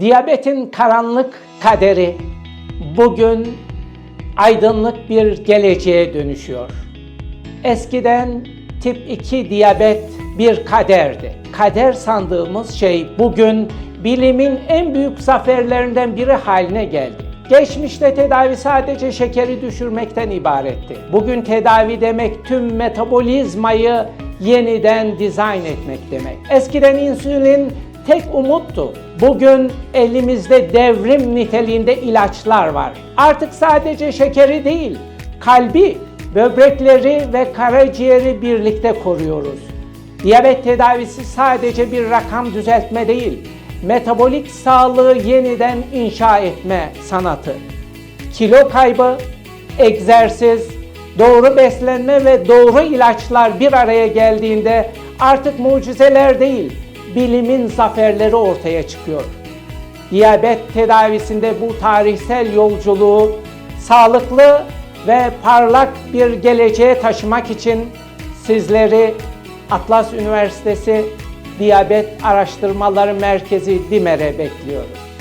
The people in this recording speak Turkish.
Diyabetin karanlık kaderi bugün aydınlık bir geleceğe dönüşüyor. Eskiden tip 2 diyabet bir kaderdi. Kader sandığımız şey bugün bilimin en büyük zaferlerinden biri haline geldi. Geçmişte tedavi sadece şekeri düşürmekten ibaretti. Bugün tedavi demek tüm metabolizmayı yeniden dizayn etmek demek. Eskiden insülin tek umuttu. Bugün elimizde devrim niteliğinde ilaçlar var. Artık sadece şekeri değil, kalbi, böbrekleri ve karaciğeri birlikte koruyoruz. Diyabet tedavisi sadece bir rakam düzeltme değil, metabolik sağlığı yeniden inşa etme sanatı. Kilo kaybı, egzersiz, doğru beslenme ve doğru ilaçlar bir araya geldiğinde artık mucizeler değil, bilimin zaferleri ortaya çıkıyor. Diyabet tedavisinde bu tarihsel yolculuğu sağlıklı ve parlak bir geleceğe taşımak için sizleri Atlas Üniversitesi Diyabet Araştırmaları Merkezi DİMER'e bekliyoruz.